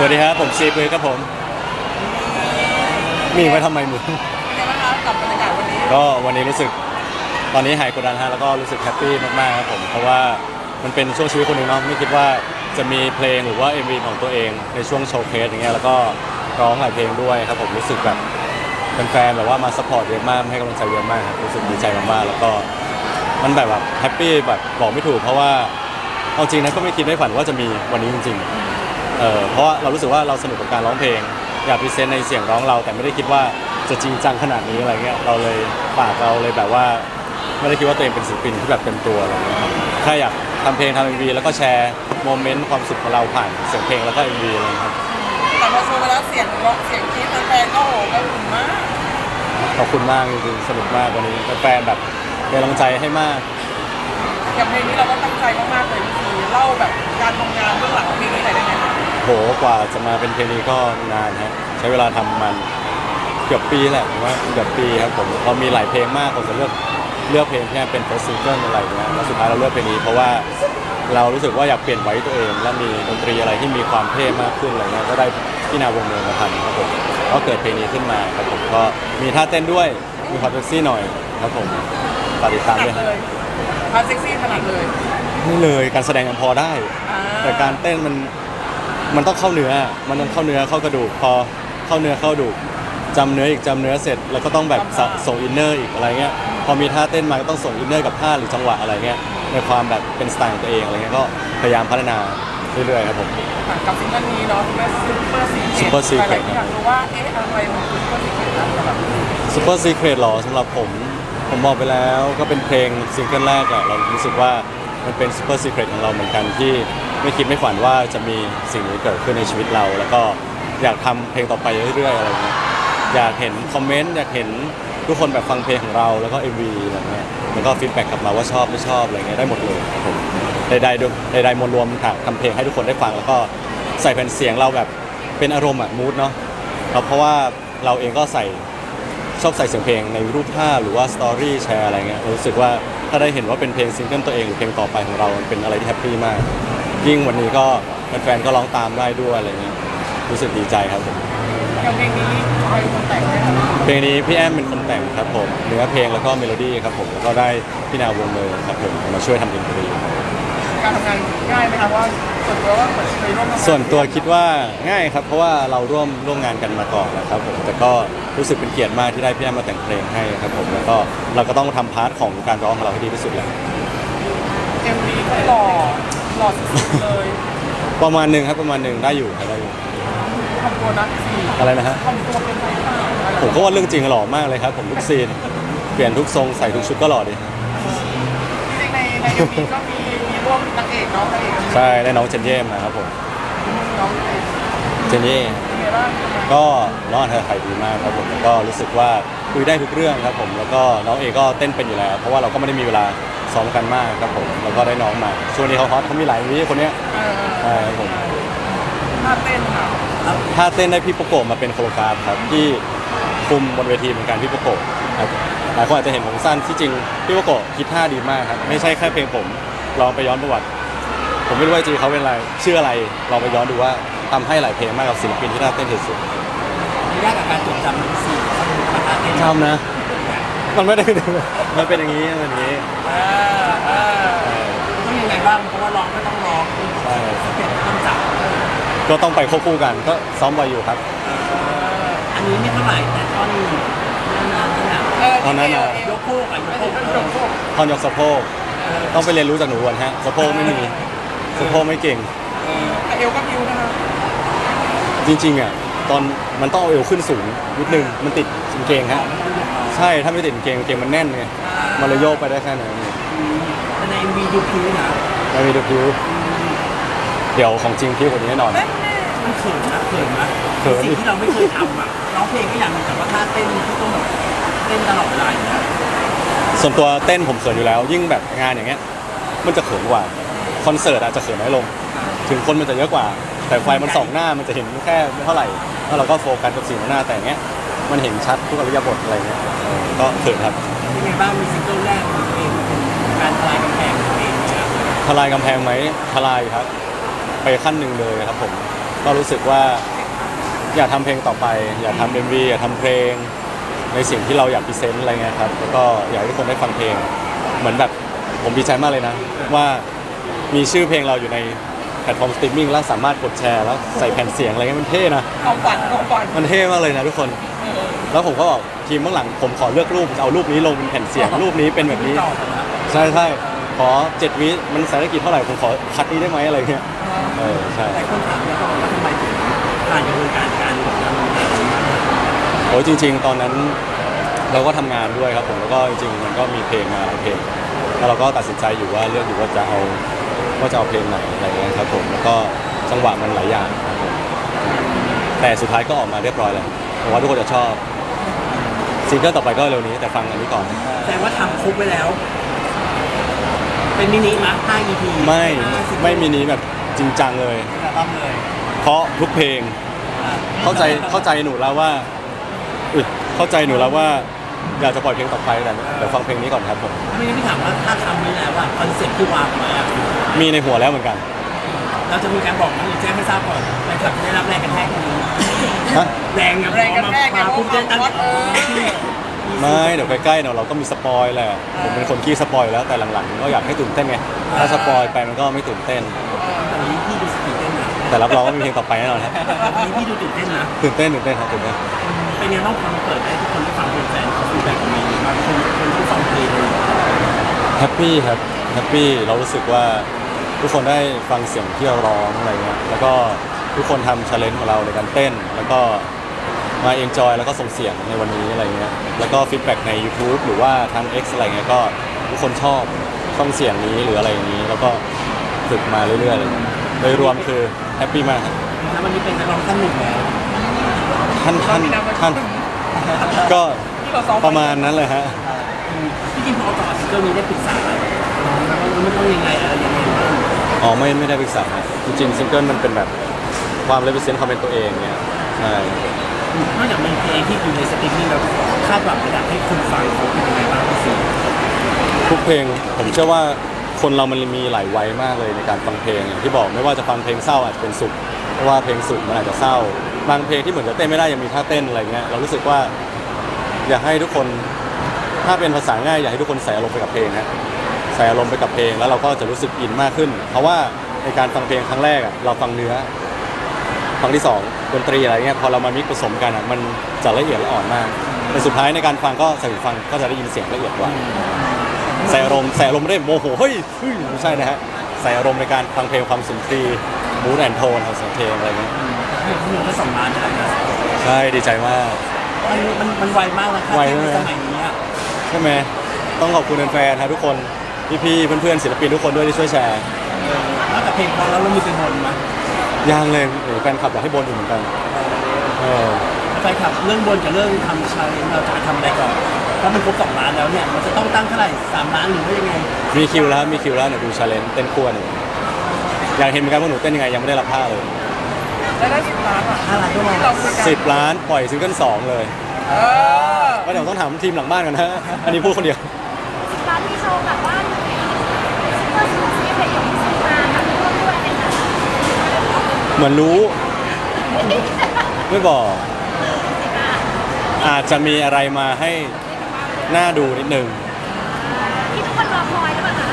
สวัสดีครับ ผมซีปืนครับผม มีไว้ทำไมมึงเป็นไงบ้างคะกับบรรยากาศวันนี้ก็วันนี้รู้สึกตอนนี้หายกดดันฮะแล้วก็รู้สึกแฮปปี้มากๆครับผม เพราะว่ามันเป็นช่วงชีวิตคนหนึ่งเนาะไม่คิดว่าจะมีเพลงหรือว่า MV ของตัวเองในช่วงโชว์เคสอย่างเงี้ยแล้วก็ร้องหลายเพลงด้วยครับผมรู้สึกแบบแฟนๆแบบว่ามาซัพพอร์ตเยอะมากให้กำลังใจเยอะมากครับรู้สึกดีใจมากๆแล้วก็มันแบบแบบแฮปปี้แบบบอกไม่ถูกเพราะว่าเอาจริงนะก็ไม่คิดไม่ฝันว่าจะมีวันนี้จริงๆ เออเพราะว่าเรารู้สึกว่าเราสนุกกับการร้องเพลง อยากพรีเซนต์ในเสียงร้องเรา แต่ไม่ได้คิดว่าจะจริงจังขนาดนี้อะไรเงี้ยเราเลยปากเราเลยแบบว่า ไม่ได้คิดว่าตัวเองเป็นศิลปินที่แบบเต็มตัวอะไรเงี้ยครับแค่อยากทำเพลงทำเอ็มวีแล้วก็แชร์โมเมนต์ความสุขของเราผ่านเสียงเพลงแล้วก็เอ็มวีอะไรเงี้ยครับแต่พอโชว์ไปแล้วเสียงร้องเสียงกรี๊ดแฟนๆก็โหก็หุ่นมาก ขอบคุณมากจริงๆสนุกมากวันนี้แฟนๆแบบเป็นกำลังใจให้มากกับเพลงนี้เราก็ตั้งใจมากๆเลยพี่เล่าแบบการทำงานเบื้องหลังของเพลงนี้หน่อยได้ไหม หกว่าจะมาเป็นเพลงนี้ก็นานฮะใช้เวลาทำมันเกือบปีแหละผมว่าเกือบปีครับผมเรามีหลายเพลงมากผมจะเลือกเลือกเพลงแค่เป็น first single อะไรอย่างเงี้ยแล้วสุดท้ายเราเลือกเพลงนี้เพราะว่าเรารู้สึกว่าอยากเปลี่ยนไว้ตัวเอง และมีดนตรีอะไรที่มีความเท่มากขึ้นอะไรเงี้ยก็ได้พี่นาวงเมืองมาทำครับผมก็เกิดเพลงนี้ขึ้นมาครับผมก็มีท่าเต้นด้วยมีความเซ็กซี่หน่อยครับผมฝากติดถตามนัด้วยดฮะ เลยพาร์ทเซ็กซี่ถนัดเลยนี่เลยการแสดงยังพอได้ อ่าแต่การเต้นมัน มันต้องเข้าเนื้อ มันต้องเข้าเนื้อเข้ากระดูก พอเข้าเนื้อเข้ากระดูกจำเนื้ออีกจำเนื้อเสร็จ แล้วก็ต้องแบบสะส่งอินเนอร์อีกอะไรเงี้ย พอมีท่าเต้นมาก็ต้องส่งอินเนอร์กับท่าหรือจังหวะอะไรเงี้ย ในความแบบเป็นสไตล์ของตัวเองอะไรเงี้ย ก็พยายามพัฒนาเรื่อยๆครับผมกับซิงเกิลนี้เนาะซุปเปอร์ซีเค Super Secret หลายๆคนอยากรู้ว่าเอ๊ะอะไรมันคือซุปเปอร์ซีเคร็นะแบบซูเปอร์ซีเครตหรอสำหรับผม ผมบอกไปแล้วก็เป็นเพลงซิงเกิลแรกแหละเรารู้สึกว่ามันเป็นซูเปอร์ซีเครตของเราเหมือนกันที่ ไม่คิดไม่ฝันว่าจะมีสิ่งนี้เกิดขึ้นในชีวิตเรา แล้วก็อยากทำเพลงต่อไปเรื่อยๆอะไรเงี้ยอยากเห็นคอมเมนต์อยากเห็นทุกคนแบบฟังเพลงของเราแล้วก็ MV อะไรเงี้ยแล้วก็ฟีดแบ็กกลับมาว่าชอบไม่ชอบอะไรเงี้ยได้หมดเลยครับผมใดๆด้วยใดๆมวลรวมค่ะทำเพลงให้ทุกคนได้ฟัง แล้วก็ใส่แผ่นเสียงเราแบบเป็นอารมณ์อะมูดเนาะแล้วเพราะว่าเราเองก็ใส่ชอบใส่เสียงเพลงในรูปภาพหรือว่าสตอรี่แชร์อะไรเงี้ยรู้สึกว่าถ้าได้เห็นว่าเป็นเพลงซิงเกิลตัวเองหรือเพลงต่อไปของเรา มันเป็นอะไรที่แฮปปี้มาก ยิ่งวันนี้ก็แฟนๆก็ร้องตามได้ด้วยอะไรเงี้ยรู้สึกดีใจครับผมกับเพลงนี้ใครเป็นคนแต่งเนี่ยคะเพลงนี้พี่แอมเป็นคนแต่งครับผมเนื้อเพลงแล้วก็เมโลดี้ครับผมแล้วก็ได้พี่นาวงเมอร์ครับผมมาช่วยทำดนตรีการทำงานง่ายไหมคะว่าส่วนตัวว่าเหมือนเคยร่วมทำงานส่วนตัวคิดว่าง่ายครับ เพราะว่าเราร่วมร่วมงานกันมาก่อนนะครับผมแต่ก็รู้สึกเป็นเกียรติมากที่ได้พี่แอมมาแต่งเพลงให้ครับผมแล้วก็เราก็ต้องทำพาร์ทของการร้องของเราให้ดีที่สุดแหละ เอ็มวีก็หล่อ หล่อสุดๆเลยประมาณหนึ่งครับประมาณหนึ่งได้อยู่ครับได้อยู่ทำตัวนักสี่อะไรนะฮะทำตัวเป็นไงบ้างผมก็ว่าเรื่องจริงหล่อมากเลยครับ ผมทุกซีนเปลี่ยนทุกทรงใส่ทุกชุดก็หล่อดีในในในเอ็มวีก็มีมีร่วมนางเอกเนาะนางเอกใช่ได้น้องเจนเย่มาครับผมน้องเจนเย่เป็นไงบ้างก็น้องอันเธอร์ไทยดีมากครับผมแล้วก็รู้สึกว่าคุยได้ทุกเรื่องครับผมแล้วก็น้องเอก็เต้นเป็นอยู่แล้ว เพราะว่าเราก็ไม่ได้มีเวลา ซ้อมกันมากครับผม แล้วก็ได้น้องมาช่วงนี้เขาฮอตเขามีหลายวิคนเนี้ยเออใช่ครับผมท่าเต้นค่ะถ้าเต้นได้พี่โปโกะมาเป็นโคโรกราฟครับที่คุมบนเวทีเหมือนกันพี่โปโกะครับหลายคนอาจจะเห็นผมสั้นที่จริงพี่โปโกะคิดท่าดีมากครับไม่ใช่แค่เพลงผมลองไปย้อนประวัติ ผมไม่รู้ว่าจริงเขาเป็นอะไรชื่ออะไรลองไปย้อนดูว่าทำให้หลายเพลงมากกับศิลปินที่น่าเต้นที่สุดยากกับการจดจำทั้งสี่ท่อนปาเต้นทำนะ มันไม่ได้ มันเป็นอย่างนี้มันเป็นอย่างนี้เออเออต้องยังไงบ้างเพราะว่าร้องก็ต้องร้องใช่สเต็ปต้องจับก็ต้องไปควบคู่กันก็ซ้อมไวอยู่ครับ อันนี้ไม่เท่าไหร่แต่ท่อนนั้นนั่นน่ะเออตอนนั้นน่ะ ยกโคกอะยกโคกเป็นยกโคกท่อนยกสะโพกต้องไปเรียนรู้จากหนูก่อนฮะสะโพกไม่มีสะโพกไม่เก่ง แต่เอวก็พิวนะคะจริงๆอะตอนมันต้องเอาเอวขึ้นสูงนิดนึงมันติดกางเกงฮะ ใช่ถ้าไม่ติดกางเกงกางเกงมันแน่นไงมันเลยโยกไปได้แค่นั้นแต่ใน MV ดูพิ้วนะไม่มีดูพิวเดี๋ยวของจริงพิวกว่านี้แน่นอน มันเขินนะเขินนะเขิน สิ่งที่เราไม่เคยทำอะร้องเพลงก็อย่างหนึงแต่ว่าท่าเต้นที่ต้องแบบเต้นตลอดเวลาอย่างเงี้ยส่วนตัวเต้นผมเขินอยู่แล้ว ยิ่งแบบงานอย่างเงี้ย มันจะเขินกว่าคอนเสิร์ตอาจจะเขินน้อยลง ถึงคนมันจะเยอะกว่า แต่ไฟมันส่องหน้ามันจะเห็นแค่ไม่เท่าไหร่แล้วเราก็โฟกัสกับสิ่งข้างหน้าแต่อย่างเงี้ย มันเห็นชัดทุกอริยบทอะไรเงี้ยเออก็เขินครับ เป็นไงบ้างมีซิงเกิลแรกของตัวเองเป็นการทลายกำแพงของตัวเองเนี่ยทลายกำแพงไหมทลายครับ ไปขั้นหนึ่งเลยครับผมตก็รู้สึกว่าอยากทำเพลงต่อไป อยากทำเอ็มวีอยากทำเพลง ในสิ่งที่เราอยากพรีเซนต์อะไรเงี้ยครับแล้วก็อยากให้ทุกคนได้ฟังเพลง เหมือนแบบผมดีใจมากเลยนะ ว่ามีชื่อเพลงเราอยู่ในแพลตฟอร์มสตรีมมิ่งแล้วสามารถกดแชร์แล้วใส่แผ่นเสียงอะไรเงี้ยมันเท่นะ ของฝันของฝันมันเท่มากเลยนะทุกคนแล้วผมก็บอกทีมเบื้องหลังผมขอเลือกรูปจะเอารูปนี้ลงเป็นแผ่นเสียงรูปนี้เป็นแบบนี้ต่อกันนะใช่ใช่ขอเจ็ดวิมันสารกิจเท่าไหร่ผมขอคัดนี้ได้ไหมอะไรเงี้ยเออใช่แต่คนถามแล้วก็บอกว่าทำไมถึงผ่านกระบวนการการแบบทำงานมาโอ้ยจริง ๆ ตอนนั้นเราก็ทำงานด้วยครับผมแล้วก็จริงๆมันก็มีเพลงมาหลายเพลงแล้วเราก็ตัดสินใจอยู่ว่าเลือกอยู่ว่าจะเอาว่าจะเอาเพลงไหนอะไรเงี้ยครับผมแล้วก็จังหวะมันหลายอย่างครับผมแต่สุดท้ายก็ออกมาเรียบร้อยแล้ว ผมว่าทุกคนจะชอบซิงเกิลต่อไปก็เร็วนี้แต่ฟังอันนี้ก่อนแสดงว่าทำครบไว้แล้ว เป็นมินิมาร์ค5 EP ไม่ห้าสิบไม่มีนี้แบบจริงจังเลยอัลบั้มเลยเพราะทุกเพลงอะเข้าใจเข้าใจหนูแล้วว่าอุ๊ยเข้าใจหนูแล้วว่าอยากจะปล่อยเพลงต่อไปแต่เดี๋ยวฟังเพลงนี้ก่อนครับผมถ้าไม่งั้นพี่ถามว่าถ้าทำนี้แล้วว่าคอนเซ็ปต์ที่วางไว้อะมีในหัวแล้วเหมือนกัน เราจะมีการบอกมันหรือแจ้งให้ทราบก่อนแฟนคลับจะได้รับแรงกระแทกนี้ ฮะแรงอะแรงกระแทกไงมาเพปุ๊บราะจะความฮอตเออ ไม่เดี๋ยวใกล้ๆเดี๋ยวเราก็มีสปอยแหละผมเป็นคนขี้สปอยอยู่แล้วแต่หลังๆก็อยากให้ตื่นเต้นไงถ้าสปอยไปมันก็ไม่ตื่นเต้นแต่วันนี้พี่ดูตื่นเต้นนะแต่รับรองว่ามีเพลงต่อไปแน่นอนครับวันนี้พี่ดูตื่นเต้นนะ ตื่นเต้นตื่นเต้นครับตื่นเต้น เป็นไงบ้างพอเราเปิดให้ทุกคนได้ฟังเป็นแฟนเขาฟีดแบ็กออกมาบางคนคนที่ฟังเพลงเลยแฮปปี้ครับแฮปปี้เรารู้สึกว่าทุกคนได้ฟังเสียงที่เราร้องอะไรเงี้ยแล้วก็ ทุกคนทำชาเลนจ์ของเราในการเต้น แล้วก็มาเอนจอยแล้วก็ส่งเสียงในวันนี้อะไรเงี้ยแล้วก็ฟีดแบ็กใน YouTube หรือว่าทาง X อะไรเงี้ยก็ทุกคนชอบฟังเสียงนี้หรืออะไรอย่างนี้ แล้วก็ฝึกมาเรื่อยๆเลยโดยรวมคือแฮปปี้มากครับแล้ววันนี้เป็นนักร้องท่านหนึ่งแล้วท่านท่านท่านก็ที่เราซ้อมประมาณนั้นเลยฮะพี่กินพอต่อซิงเกิลนี้ได้ปรึกษาน้องไหมว่ามันต้องยังไงอะไรยังไงบ้างอ๋อไม่ไม่ได้ปรึกษานะจริงๆซิงเกิลมันเป็นแบบ ความเลเวลเซนต์ความเป็นตัวเองเนี่ยใช่นอกจากมีเพลงที่อยู่ในสตรีมมิ่งแล้วคาดหวังจะอยากให้คนฟังเขาเป็นยังไงบ้างพี่ซีทุกเพลงผมเชื่อว่าคนเรามันมีหลายวัยมากเลยในการฟังเพลงอย่างที่บอกไม่ว่าจะฟังเพลงเศร้าอาจจะเป็นสุขเพราะว่าเพลงสุขมันอาจจะเศร้า บางเพลงที่เหมือนจะเต้นไม่ได้ยังมีท่าเต้นอะไรเงี้ยเรารู้สึกว่า อยากให้ทุกคนถ้าเป็นภาษาง่ายอยากให้ทุกคนใส่อารมณ์ไปกับเพลงฮะใส่อารมณ์ไปกับเพลงแล้วเราก็จะรู้สึกอินมากขึ้น เพราะว่าในการฟังเพลงครั้งแรกอะเราฟังเนื้อ ครั้งที่สองดนตรีอะไรเงี้ยพอเรามามิกซ์ผสมกันอะมันจะละเอียดละอ่อนมากแต่สุดท้ายในการฟังก็ใส่หูฟังก็จะได้ยินเสียงละเอียดกว่าใส่อารมณ์ใส่อารมณ์ไม่ได้โมโหเฮ้ยเฮ้ยไม่ใช่นะฮะใส่อารมณ์ในการฟังเพลงความสุนทรีมูดแอนโทนของเสียงเพลงอะไรเงี้ยเพลงที่หนึ่งก็สองล้านแล้วนะใช่ดีใจมาก มันมันมันไวมากนะครัไวในมาก สมัยนี้อะใช่ไหมต้องขอบคุณแฟนๆครับทุกคนพี่ๆเพื่อนๆศิลปินทุกคนด้วยที่ช่วยแชร์เออนอกจากเพลงพอแล้วเรามีเป็นบนมา ยังเลยโอ้โหแฟนคลับอยากให้บนอยู่เหมือนกันเออ แฟนคลับเรื่องบนกับเรื่องทำชาเลนจ์เราจะไปทำอะไรก่อนถ้ามันครบสองล้านแล้วเนี่ยมันจะต้องตั้งเท่าไหร่สามล้านหรือว่ายังไงมีคิวแล้วมีคิวแล้วเดี๋ยวดูชาเลนจ์เต้นคู่กันอยากเห็นเหมือนกันว่าหนูเต้นยังไงยังไม่ได้รับท่าเลยแล้วได้สิบล้านอะห้าล้านก็มาที่เราคุยกันสิบล้านปล่อยซิงเกิลสองเลยเออก็เดี๋ยวต้องถามทีมหลังบ้านกันนะ อันนี้พูดคนเดียว ร้านที่โชว์แบบว่าซุปเปอร์ซูซีเพลงของ เหมือนรู้ ไม่บอก อาจจะมีอะไรมาให้น่าดูนิดนึง ที่ทุกคนรอคอยหรือเปล่าคะ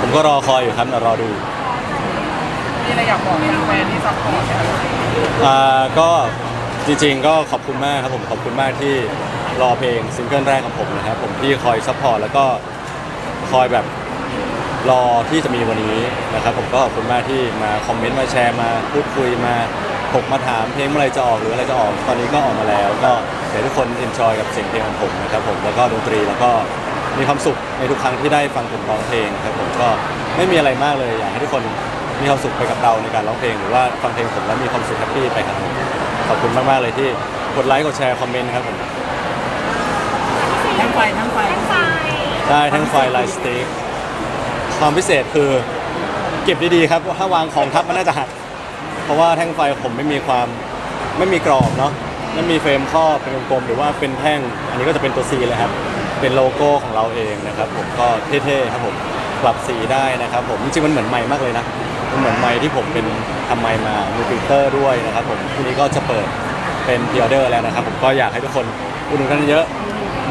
ผมก็รอคอยอยู่ครับแต่รอดู มีอะไรอยากบอกแฟนๆที่ซัพพอร์ตไหมคะอ่าก็จริงๆก็ขอบคุณมากครับผมขอบคุณมากที่รอเพลงซิงเกิลแรกของผมนะครับผมที่คอยซัพพอร์ตแล้วก็คอยแบบ รอที่จะมีวันนี้นะครับผมก็ขอบคุณมากที่มาคอมเมนต์มาแชร์มาพูดคุยมาถกมาถามเพลงเมื่อไหรจะออกหรืออะไรจะออกตอนนี้ก็ออกมาแล้ว ก็เดี๋ยวทุกคนเอนจอยกับเสียงเพลงของผมนะครับผมแล้วก็ดนตรีแล้วก็มีความสุขในทุกครั้งที่ได้ฟังผมร้องเพลงครับผมก็ไม่มีอะไรมากเลยอยากให้ทุกคนมีความสุขไปกับเราในการร้องเพลง หรือว่าฟังเพลงผมแล้วมีความสุขแฮปปี้ไปครับผมขอบคุณมากๆเลยที่กดไลค์กดแชร์คอมเมนต์ครับผมทั้งไฟทั้งไฟแท่งไฟได้ทั้งไฟล์ไลน์สติ๊ก ความพิเศษคือเก็บดีๆครับ ถ้าวางของทับมันน่าจะหัก เพราะว่าแท่งไฟผมไม่มีความไม่มีกรอบเนาะไม่มีเฟรมครอบเป็นกลมๆหรือว่าเป็นแท่ง อันนี้ก็จะเป็นตัว C เลยครับ เป็นโลโก้ของเราเองนะครับผมก็เท่ๆครับผมปรับสีได้นะครับผมจริงๆมันเหมือนใหม่มากเลยนะมันเหมือนไมค์ที่ผมเป็นทำไมค์มามีฟิลเตอร์ด้วยนะครับผมพรุ่นี้ก็จะเปิดเป็นพิออเดอร์แล้วนะครับผมก็อยากให้ทุกคนอุดหนุนกันเยอะ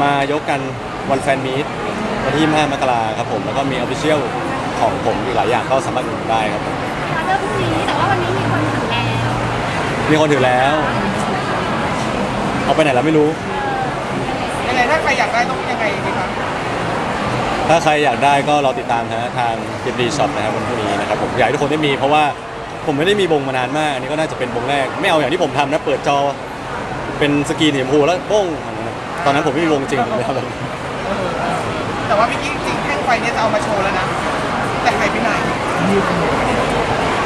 มายกกันวันแฟนมีต วันที่25มกราครับผมแล้วก็มีออฟฟิเชียลของผมอีกหลายอย่างก็สามารถอุดหนุนได้ครับผมมาเริ่มพรุ่งนี้แต่ว่าวันนี้มีคนถึงแล้วมีคนถือแล้ว เอาไปไหนแล้วไม่รู้ ยังไงถ้าใครอยากได้ต้องยังไงดีคะถ้าใครอยากได้ก็รอติดตามนะฮะทางดิบดีช็อปนะครับวันพรุ่งนี้นะครับผมอยากให้ทุกคนได้มีเพราะว่าผมไม่ได้มีบงมานานมากอันนี้ก็น่าจะเป็นบงแรก ไม่เอาอย่างที่ผมทำนะเปิดจอเป็นสกรีนสีชมพูแล้วโป้งอย่างนั้นนะตอนนั้นผมไม่มีวงจริงเลยครับ แต่ว่าเมื่อกี้จริงๆแท่งไฟเนี่ยจะเอามาโชว์แล้วนะ แต่ใครไปไหน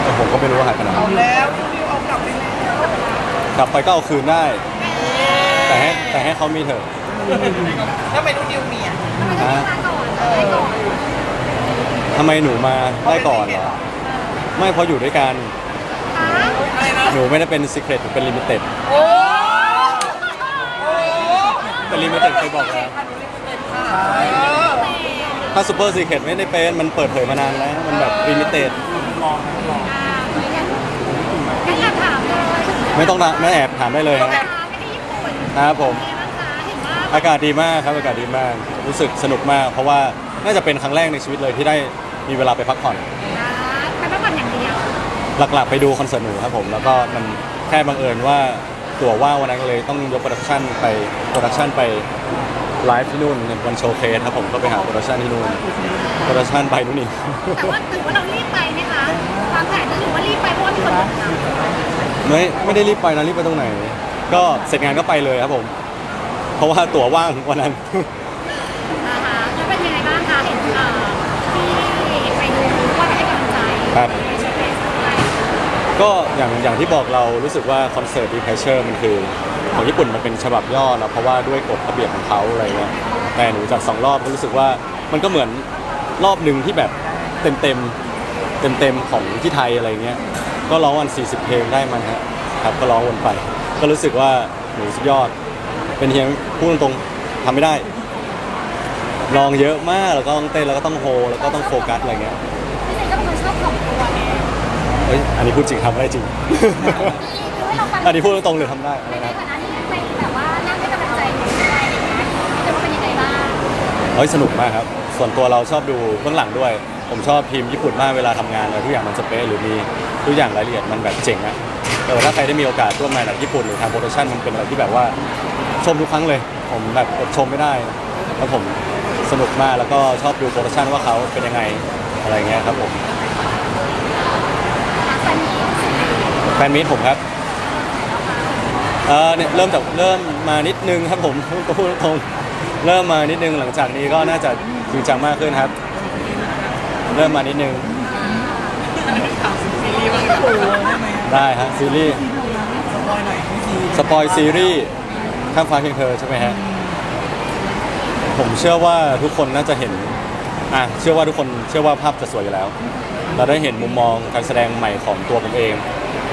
แต่ผมก็ไม่รู้ว่าหายไปไหนเอาแล้วนิวเอากลับไปแล้วกลับไปก็เอาคืนได้ แต่ให้แต่ให้เขามีเถอะแล้วทำไมนุ่นนิวมีอะทำไมต้องมาก่อนได้ก่อนทำไมหนูมาได้ก่อนเหรอไม่เพราะอยู่ด้วยกันคะอะไรนะหนูไม่ได้เป็นซีเครตหนูเป็นลิมิเต็ดโอ้โอ้เป็นลิมิเต็ดเคยบอกแล้ว เออ ถ้าซูเปอร์ซีเครตไม่ได้เป็นมันเปิดเผยมานานแล้ว มันแบบลิมิเต็ดอ่างั้นอยากถามเลยไม่ต้องนะไม่แอบถามได้เลยครับมาไม่ได้ญี่ปุ่นครับผม เป็นไงบ้างคะเห็นว่าอากาศดีมากครับอากาศดีมาก รู้สึกสนุกมาก เพราะว่าน่าจะเป็นครั้งแรกในชีวิตเลยที่ได้มีเวลาไปพักผ่อน อ่าไปพักผ่อนอย่างเดียวหลักๆ ไปดูคอนเสิร์ตหนูครับผมแล้วก็มันแค่บังเอิญว่าตั๋วว่างวันนั้นเลยต้องยกโปรดักชันไปโปรดักชันไป ไลฟ์ที่นู่นวันโชว์เคสครับผมก็ไปหาโปรดักชันที่นู่นโปรดักชันไปนู่นนี่แต่ว่าถือว่าเรารีบไปไหมคะวางแผนจะถือว่ารีบไปเพราะว่ามีคนบอกเราไม่ไม่ได้รีบไปนะรีบไปตรงไหน ก็เสร็จงานก็ไปเลยครับผม เพราะว่าตั๋วว่างวันนั้น อ่าฮะแล้วเป็นยังไงบ้างคะเห็นเอ่อที่ไปดูว่าไปให้กำลังใจครับไปช่วยเฟซอะไรก็อย่างอย่างที่บอกเรารู้สึกว่าคอนเสิร์ตดีเพเชอร์มันคือ ของญี่ปุ่นมันเป็นฉบับย่อนะเพราะว่าด้วยกฎระเบียบของเขาอะไรเงี้ยแต่หนูจัดสองรอบก็รู้สึกว่ามันก็เหมือนรอบหนึ่งที่แบบเต็มเต็มเต็มเต็มๆของที่ไทยอะไรเงี้ยก็ร้องวัน 40 เพลงได้มันฮะครับก็ร้องวนไป ก็รู้สึกว่าหนูสุดยอด เป็นเฮียพูดตรงๆทำไม่ได้ ลองเยอะมากแล้วก็ต้องเต้นแล้วก็ต้องโฮแล้วก็ต้องโฟกัสอะไรเงี้ยพี่เซนก็เป็นคนชอบของตัวไงเฮ้ยอันนี้พูดจริงทำได้จริง คือให้เราฟังอันนี้พูดตรงๆเลยทำได้อะไรในนะ ฮ้ยสนุกมากครับ ส่วนตัวเราชอบดูเบื้องหลังด้วย ผมชอบทีมญี่ปุ่นมากเวลาทำงานอะไรทุกอย่างมันสเปซหรือมีทุกอย่างรายละเอียดมันแบบเจ๋งอะเออถ้าใครได้มีโอกาสร่วมงานกับญี่ปุ่นหรือทางโปรดักชันมันเป็นอะไรที่แบบว่าชมทุกครั้งเลย ผมแบบอดชมไม่ได้แล้วผมสนุกมากแล้วก็ชอบดูโปรดักชันว่าเขาเป็นยังไงอะไรเงี้ยครับผมแฟนมีตผมครับเออเนี่ยเริ่มจากเริ่มมานิดนึงครับผมก็พูดตรงๆ เริ่มมานิดนึงหลังจากนี้ก็น่าจะจริงจังมากขึ้นครับ เริ่มมานิดนึงได้ฮะซีรีส์สปอยซีรีส์ข้ามฟ้าเพียงเธอใช่ไหมฮะผมเชื่อว่าทุกคนน่าจะเห็นอะเชื่อว่าทุกคนเชื่อว่าภาพจะสวยอยู่แล้ว เราได้เห็นมุมมองการแสดงใหม่ของตัวผมเอง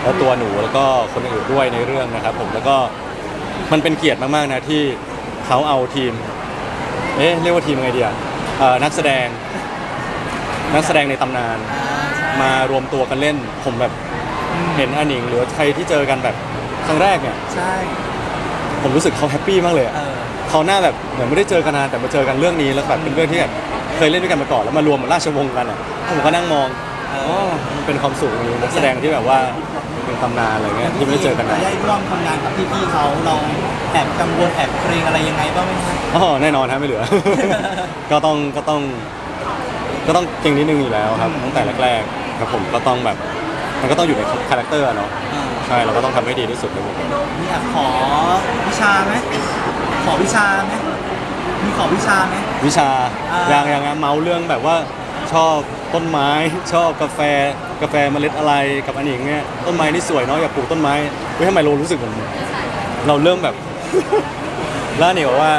แล้วตัวหนูแล้วก็คนอื่นด้วยในเรื่องนะครับ ผมแล้วก็มันเป็นเกียรติมากๆนะที่เขาเอาทีม เอ๊ะเรียกว่าทีมไงดีอะเอ่อนักแสดง นักแสดงในตำนาน มารวมตัวกันเล่น ผมแบบเห็นอันหนิงหรือใครที่เจอกันแบบครั้งแรกเนี่ย ใช่ ผมรู้สึกเขาแฮปปี้มากเลยอะเออ เขาหน้าแบบเหมือนไม่ได้เจอกันนานแต่มาเจอกันเรื่องนี้แล้วแบบเป็นเรื่องที่แบบเคยเล่นด้วยกันมาก่อนแล้วมารวมราชวงศ์กันอะผมก็นั่งมองอ๋อมันเป็นความสุขมีนักแสดงที่แบบว่าเป็น ตำนานอะไรเงี้ยที่ไม่ได้เจอกันนาน ได้ร่วมทำงานกับพี่ๆเขาเราแอบกังวลแอบเกรงอะไรยังไงบ้างไหมครับอ๋อแน่นอนฮะไม่เหลือ ก็ต้องก็ต้อง ก็ต้องเก่งนิดนึงอยู่แล้วครับตั้งแต่แรกๆครับผมก็ต้องแบบ มันก็ต้องอยู่ในคาแรคเตอร์อะเนาะเออใช่เราก็ต้องทำให้ดีที่สุดเลยผมมีแอบขอวิชาไหมขอวิชาไหมมีขอวิชาไหม วิชาอ่าอย่างอย่างเมาเรื่องแบบว่าชอบ ต้นไม้ชอบกาแฟกาแฟเมล็ดอะไรกับอันนี้อย่างเงี้ยต้นไม้นี่สวยเนาะอยากปลูกต้นไม้เฮ้ยทำไมเรารู้สึกเหมือนเราเริ่มแบบ แล้วนี่บอกว่า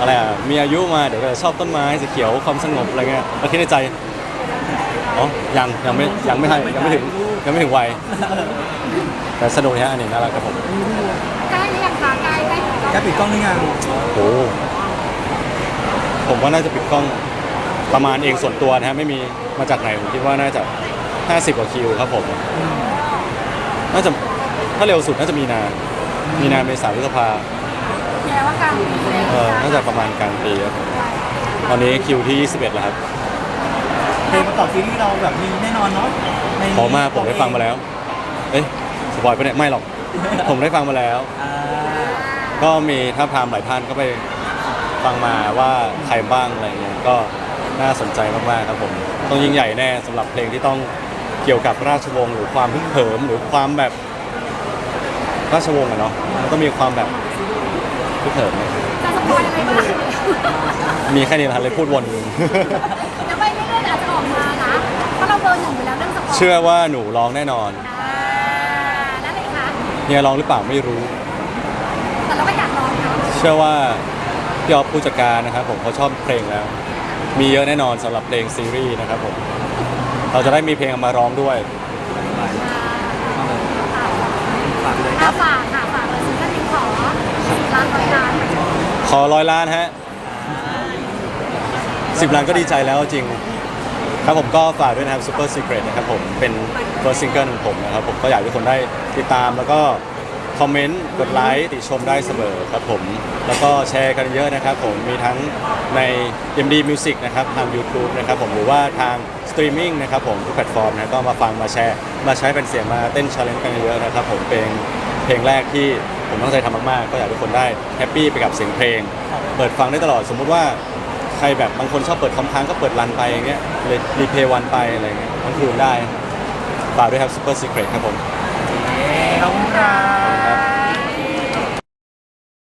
อะไรอะมีอายุมาเดี๋ยวจะชอบต้นไม้สีเขียวความสงบอะไรเงี้ยเราคิดในใจอ๋อยังยังไม่ยังไม่ให้ยังไม่ถึงยังไม่ถึงวัยแต่สนุกนะฮะอันนี้น่ารักครับผมใกล้หรือยังคะใกล้ใกล้ถึงแกปิดกล้องหรือยังโอ้ผมว่าน่าจะปิดกล้อง ประมาณเองส่วนตัวนะฮะไม่มีมาจากไหนผมคิดว่าน่าจะ 50 กว่าคิวครับผมน่าจะถ้าเร็วสุดน่าจะมีนา มีนาเมษาพฤษภาแปลว่ากลางปีเลยเออน่าจะประมาณกลางปีครับผมตอนนี้คิวที่ 21 แล้วครับเพลงประกอบซีรีส์เราแบบมีแน่นอนเนาะในพอมากผมได้ฟังมาแล้ว เอ๊ะสปอยล์ปะเนี่ยไม่หรอก ผมได้ฟังมาแล้ว อ่าก็มีท่าพรามหลายท่านก็ไปฟังมาว่าใครบ้างอะไรเงี้ยก็ น่าสนใจมากๆครับผมต้องยิ่งใหญ่แน่สำหรับเพลงที่ต้องเกี่ยวกับราชวงศ์หรือความพึกเหิมหรือความแบบราชวงศ์อะเนาะมันก็มีความแบบพึกเหิมเนี่ยจะสปอยอะไรบ้างมีแค่นี้แหละครับเลยพูดวนแล้วไปเรื่อยๆอาจจะออกมานะเพราะเราเบอร์หนึ่งไปแล้วเรื่องสปอยเชื่อว่าหนูร้องแน่นอนอ่านั่นเองคะเฮียร้องหรือเปล่าไม่รู้ แต่เราก็อยากลองเนาะเชื่อว่าพี่ออฟผู้จัดการนะครับผมเขาชอบเพลงแล้ว มีเยอะแน่นอนสำหรับเพลงซีรีส์นะครับผมเราจะได้มีเพลงมาร้องด้วย ฝากเลยอ่าฝากค่ะฝากเลยซิงเกิลนี้ขอสิบล้านร้อยล้านขอร้อยล้านฮะสิบล้านก็ดีใจแล้วจริง ครับผมก็ฝากด้วยนะครับ Super Secret นะครับผมเป็น first single ของผมนะครับผมก็อยากให้ทุกคนได้ติดตามแล้วก็ คอมเมนต์กดไลค์ติชมได้เสมอครับผม แล้วก็แชร์กันเยอะนะครับผมมีทั้งใน MD Music นะครับทาง YouTube นะครับผมหรือว่าทางสตรีมมิ่งนะครับผมทุกแพลตฟอร์มนะก็มาฟังมาแชร์ มาใช้เป็นเสียงมาเต้นชาเลนจ์กันเยอะนะครับผมเป็นเพลงแรกที่ผมตั้งใจทำมากๆ ก็อยากให้ทุกคนได้แฮปปี้ไปกับเสียงเพลง เปิดฟังได้ตลอดสมมุติว่าใครแบบบางคนชอบเปิดคอมค้างก็เปิดรันไปอย่างเงี้ยเลยรีเพย์วันไปอะไรเงี้ยทั้งคืนได้ฝากด้วยครับ Super Secret ครับผมขอบคุณครับ